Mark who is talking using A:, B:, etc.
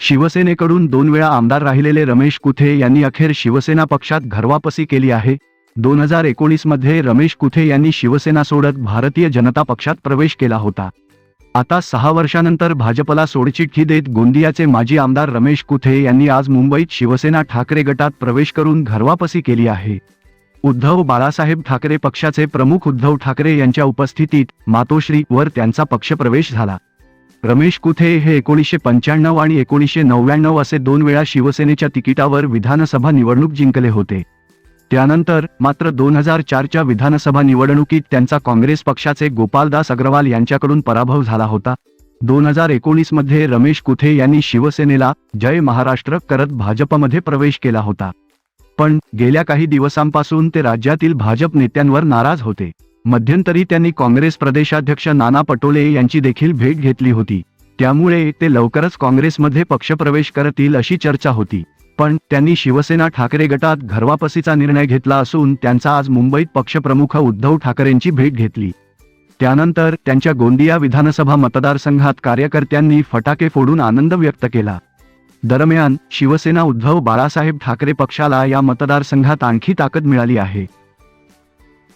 A: शिवसेनेकडून दोन वेळा आमदार राहिलेले रमेश कुथे यांनी अखेर शिवसेना पक्षात घरवापसी केली आहे. दोन हजार एकोणीसमध्ये रमेश कुथे यांनी शिवसेना सोडत भारतीय जनता पक्षात प्रवेश केला होता. आता सहा वर्षानंतर भाजपला सोडचिठ्ठी देत गोंदियाचे माजी आमदार रमेश कुथे यांनी आज मुंबईत शिवसेना ठाकरे गटात प्रवेश करून घरवापसी केली आहे. उद्धव बाळासाहेब ठाकरे पक्षाचे प्रमुख उद्धव ठाकरे यांच्या उपस्थितीत मातोश्री वर त्यांचा पक्षप्रवेश झाला. रमेश कुथे हे एकोणीसशे पंच्याण्णव आणि एकोणीसशे नव्याण्णव असे दोन वेळा शिवसेनेच्या तिकिटावर विधानसभा निवडणूक जिंकले होते. त्यानंतर मात्र दोन हजार चारच्या विधानसभा निवडणुकीत त्यांचा काँग्रेस पक्षाचे गोपालदास अग्रवाल यांच्याकडून पराभव झाला होता. दोन हजार एकोणीसमध्ये रमेश कुथे यांनी शिवसेनेला जय महाराष्ट्र करत भाजपमध्ये प्रवेश केला होता. पण गेल्या काही दिवसांपासून ते राज्यातील भाजप नेत्यांवर नाराज होते. मध्यंतरी त्यांनी काँग्रेस प्रदेशाध्यक्ष नाना पटोले यांची देखील भेट घेतली होती. त्यामुळे ते लवकरच काँग्रेसमध्ये पक्षप्रवेश करतील अशी चर्चा होती. पण त्यांनी शिवसेना ठाकरे गटात घरवापसीचा निर्णय घेतला असून त्यांचा आज मुंबईत पक्षप्रमुख उद्धव ठाकरेंची भेट घेतली. त्यानंतर त्यांच्या गोंदिया विधानसभा मतदारसंघात कार्यकर्त्यांनी फटाके फोडून आनंद व्यक्त केला. दरम्यान शिवसेना उद्धव बाळासाहेब ठाकरे पक्षाला या मतदारसंघात आणखी ताकद मिळाली आहे.